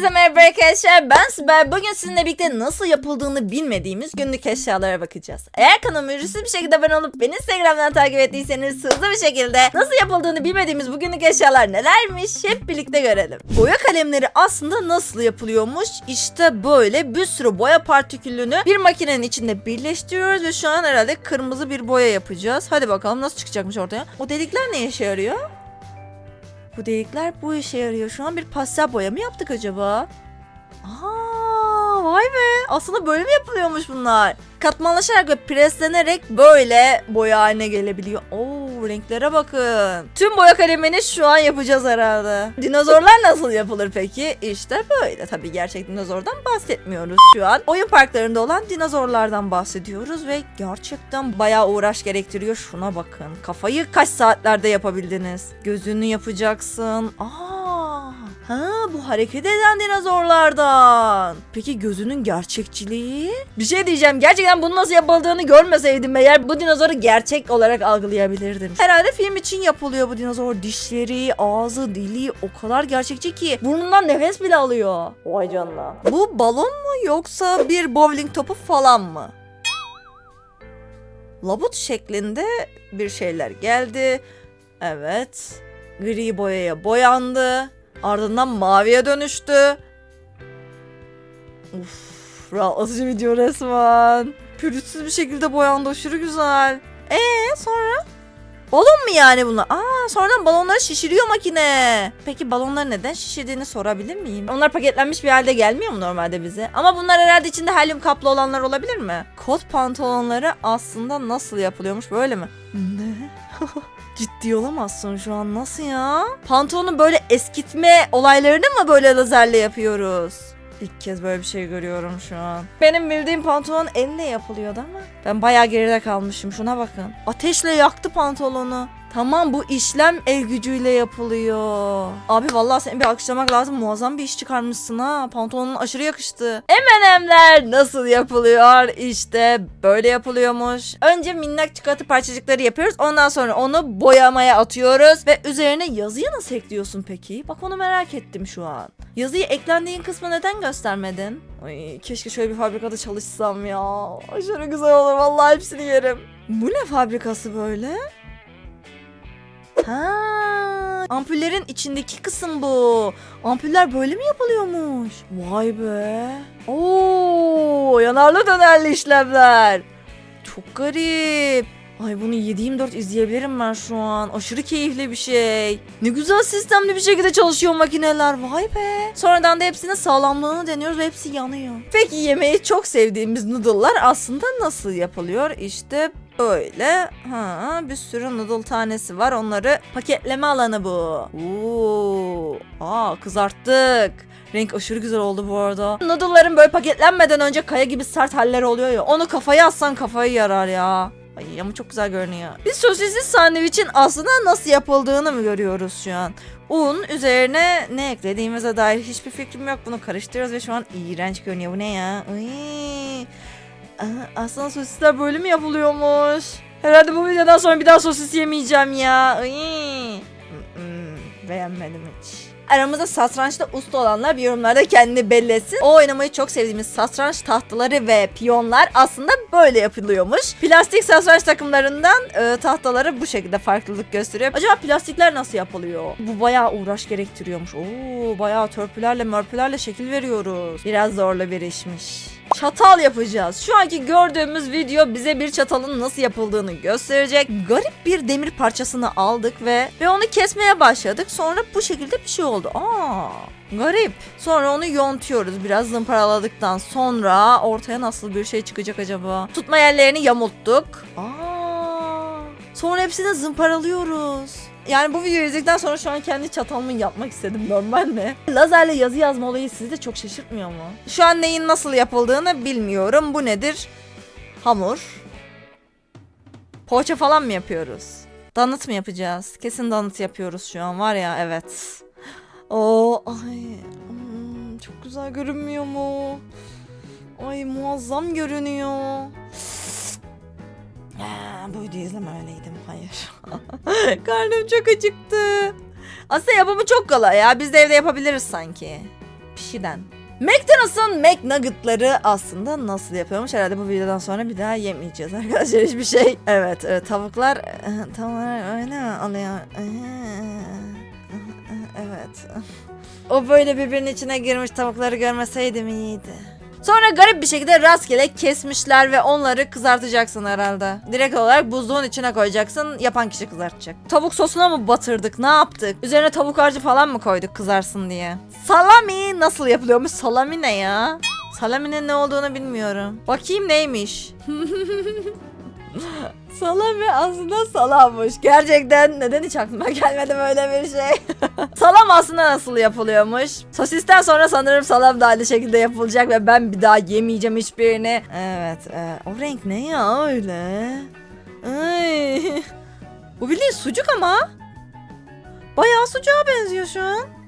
Hepinize merhaba arkadaşlar ben Sibel. Bugün sizinle birlikte nasıl yapıldığını bilmediğimiz günlük eşyalara bakacağız. Eğer kanalıma ücretsiz bir şekilde abone olup beni Instagram'dan takip ettiyseniz hızlı bir şekilde nasıl yapıldığını bilmediğimiz bu günlük eşyalar nelermiş hep birlikte görelim. Boya kalemleri aslında nasıl yapılıyormuş? İşte böyle bir sürü boya partikülünü bir makinenin içinde birleştiriyoruz ve şu an herhalde kırmızı bir boya yapacağız. Hadi bakalım nasıl çıkacakmış ortaya. O delikler ne işe yarıyor? Bu delikler bu işe yarıyor. Şu an bir pastel boya mı yaptık acaba? Aa, vay be. Aslında böyle mi yapılıyormuş bunlar? Katmanlaşarak ve preslenerek böyle boya haline gelebiliyor. Oo, renklere bakın. Tüm boya kalemini şu an yapacağız herhalde. Dinozorlar nasıl yapılır peki? İşte böyle. Tabii gerçek dinozordan bahsetmiyoruz şu an. Oyun parklarında olan dinozorlardan bahsediyoruz ve gerçekten bayağı uğraş gerektiriyor. Şuna bakın. Kafayı kaç saatlerde yapabildiniz? Gözünü yapacaksın. Aa, ha bu hareket eden dinozorlardan. Peki gözünün gerçekçiliği? Bir şey diyeceğim. Gerçekten bunun nasıl yapıldığını görmeseydim eğer bu dinozoru gerçek olarak algılayabilirdim. Herhalde film için yapılıyor bu dinozor. Dişleri, ağzı, dili o kadar gerçekçi ki burnundan nefes bile alıyor. Vay canına. Bu balon mu yoksa bir bowling topu falan mı? Labut şeklinde bir şeyler geldi. Evet. Gri boyaya boyandı. Ardından maviye dönüştü. Uf, rahatlatıcı video resmen. Pürüzsüz bir şekilde boyandı aşırı güzel. Ee sonra? Balon mu yani bunlar? Aa sonradan balonları şişiriyor makine. Peki balonları neden şişirdiğini sorabilir miyim? Onlar paketlenmiş bir halde gelmiyor mu normalde bize? Ama bunlar herhalde içinde helyum kaplı olanlar olabilir mi? Kot pantolonları aslında nasıl yapılıyormuş böyle mi? Ne? Ciddi olamazsın şu an nasıl ya? Pantolonu böyle eskitme olaylarını mı böyle lazerle yapıyoruz? İlk kez böyle bir şey görüyorum şu an. Benim bildiğim pantolon elle yapılıyordu ama. Ben bayağı geride kalmışım şuna bakın. Ateşle yaktı pantolonu. Tamam bu işlem el gücüyle yapılıyor. Abi vallahi seni bir alkışlamak lazım. Muazzam bir iş çıkarmışsın ha. Pantolonun aşırı yakıştı. M&M'ler nasıl yapılıyor? İşte böyle yapılıyormuş. Önce minnak çikolata parçacıkları yapıyoruz. Ondan sonra onu boyamaya atıyoruz. Ve üzerine yazıyı nasıl ekliyorsun peki? Bak onu merak ettim şu an. Yazıyı eklendiğin kısmı neden göstermedin? Ay keşke şöyle bir fabrikada çalışsam ya. Aşırı güzel olur vallahi hepsini yerim. Bu ne fabrikası böyle? Ha, ampullerin içindeki kısım bu. Ampuller böyle mi yapılıyormuş? Vay be. Oo, yanarlı dönerli işlemler. Çok garip. Ay bunu 7-24 izleyebilirim ben şu an. Aşırı keyifli bir şey. Ne güzel sistemli bir şekilde çalışıyor makineler. Vay be. Sonradan da hepsinin sağlamlığını deniyoruz ve hepsi yanıyor. Peki yemeği çok sevdiğimiz noodle'lar aslında nasıl yapılıyor? İşte böyle. Ha, bir sürü noodle tanesi var. Onları paketleme alanı bu. Oo. Aa kızarttık. Renk aşırı güzel oldu bu arada. Noodle'ların böyle paketlenmeden önce kaya gibi sert halleri oluyor ya. Onu kafaya atsan kafayı yarar ya. Ay ama çok güzel görünüyor. Biz sosisli sandviçin aslında nasıl yapıldığını mı görüyoruz şu an? Un üzerine ne eklediğimize dair hiçbir fikrim yok. Bunu karıştırıyoruz ve şu an iğrenç görünüyor. Bu ne ya? Ay. Aslında sosisler böyle mi yapılıyormuş? Herhalde bu videodan sonra bir daha sosis yemeyeceğim ya. Ay. Beğenmedim hiç. Aramızda satrançta usta olanlar bir yorumlarda kendini belli etsin. O oynamayı çok sevdiğimiz satranç tahtaları ve piyonlar aslında böyle yapılıyormuş. Plastik satranç takımlarından e, tahtaları bu şekilde farklılık gösteriyor. Acaba plastikler nasıl yapılıyor? Bu bayağı uğraş gerektiriyormuş. Oo, bayağı törpülerle mörpülerle şekil veriyoruz. Biraz zorlu bir işmiş. Çatal yapacağız. Şu anki gördüğümüz video bize bir çatalın nasıl yapıldığını gösterecek. Garip bir demir parçasını aldık ve ve onu kesmeye başladık. Sonra bu şekilde bir şey oldu. Aa, garip. Sonra onu yontuyoruz. Biraz zımparaladıktan sonra ortaya nasıl bir şey çıkacak acaba? Tutma yerlerini yamulttuk. Aa, sonra hepsini zımparalıyoruz. Yani bu videoyu izledikten sonra şu an kendi çatalımı yapmak istedim normal mi? Lazerle yazı yazma olayı sizi de çok şaşırtmıyor mu? Şu an neyin nasıl yapıldığını bilmiyorum. Bu nedir? Hamur. Poğaça falan mı yapıyoruz? Donut mı yapacağız? Kesin donut yapıyoruz şu an var ya evet. Oo ay hmm, çok güzel görünmüyor mu? Ay muazzam görünüyor. Ya, bu videoyu izlememeliydim. Hayır. Karnım çok acıktı. Aslında yapımı çok kolay ya. Biz de evde yapabiliriz sanki. pişiden. McDonald's'ın McNugget'ları aslında nasıl yapıyormuş? Herhalde bu videodan sonra bir daha yemeyeceğiz arkadaşlar hiçbir şey. Evet, evet tavuklar e, tavuklar öyle alıyor? E, Evet. O böyle birbirinin içine girmiş tavukları görmeseydim iyiydi. Sonra garip bir şekilde rastgele kesmişler ve onları kızartacaksın herhalde. Direkt olarak buzluğun içine koyacaksın. Yapan kişi kızartacak. Tavuk sosuna mı batırdık? Ne yaptık? Üzerine tavuk harcı falan mı koyduk kızarsın diye? Salami nasıl yapılıyormuş? Salami ne ya? Salaminin ne olduğunu bilmiyorum. Bakayım neymiş? Salami aslında salammış. Gerçekten neden hiç aklıma gelmedi böyle bir şey? salam aslında nasıl yapılıyormuş? Sosisten sonra sanırım salam da aynı şekilde yapılacak ve ben bir daha yemeyeceğim hiçbirini. Evet, e, o renk ne ya öyle? Ay. Bu bildiğin sucuk ama. Bayağı sucuğa benziyor şu an.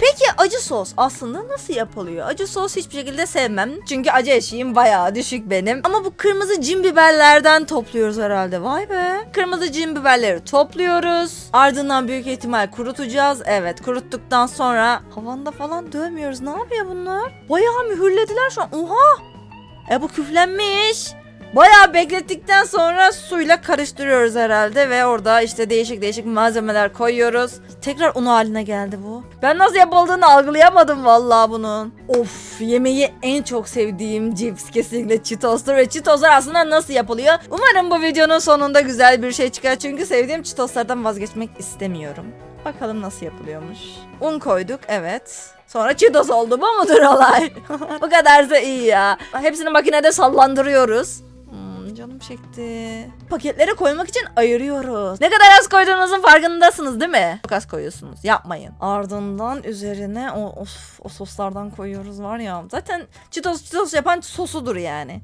Peki acı sos aslında nasıl yapılıyor? Acı sos hiçbir şekilde sevmem. Çünkü acı eşiğim bayağı düşük benim. Ama bu kırmızı cin biberlerden topluyoruz herhalde. Vay be. Kırmızı cin biberleri topluyoruz. Ardından büyük ihtimal kurutacağız. Evet kuruttuktan sonra havanda falan dövmüyoruz. Ne yapıyor bunlar? Bayağı mühürlediler şu an. Oha. E bu küflenmiş. Bayağı beklettikten sonra suyla karıştırıyoruz herhalde ve orada işte değişik değişik malzemeler koyuyoruz. Tekrar un haline geldi bu. Ben nasıl yapıldığını algılayamadım vallahi bunun. Of yemeği en çok sevdiğim cips kesinlikle Cheetos'tur ve Cheetos'lar aslında nasıl yapılıyor? Umarım bu videonun sonunda güzel bir şey çıkar çünkü sevdiğim Cheetos'lardan vazgeçmek istemiyorum. Bakalım nasıl yapılıyormuş. Un koyduk evet. Sonra Cheetos oldu bu mudur olay? bu kadar da iyi ya. Hepsini makinede sallandırıyoruz. Hmm, canım çekti. Paketlere koymak için ayırıyoruz. Ne kadar az koyduğunuzun farkındasınız değil mi? Çok az koyuyorsunuz. Yapmayın. Ardından üzerine o, of, o soslardan koyuyoruz var ya. Zaten Cheetos Cheetos yapan sosudur yani.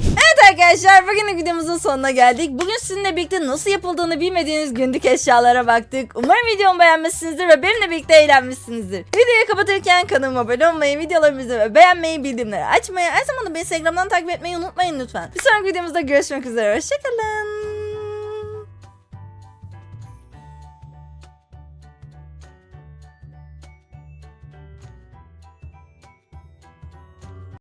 Evet arkadaşlar bugünlük videomuzun sonuna geldik. Bugün sizinle birlikte nasıl yapıldığını bilmediğiniz günlük eşyalara baktık. Umarım videomu beğenmişsinizdir ve benimle birlikte eğlenmişsinizdir. Videoyu kapatırken kanalıma abone olmayı, videolarımızı ve beğenmeyi, bildirimleri açmayı, aynı zamanda beni Instagram'dan takip etmeyi unutmayın lütfen. Bir sonraki videomuzda görüşmek üzere. Hoşçakalın.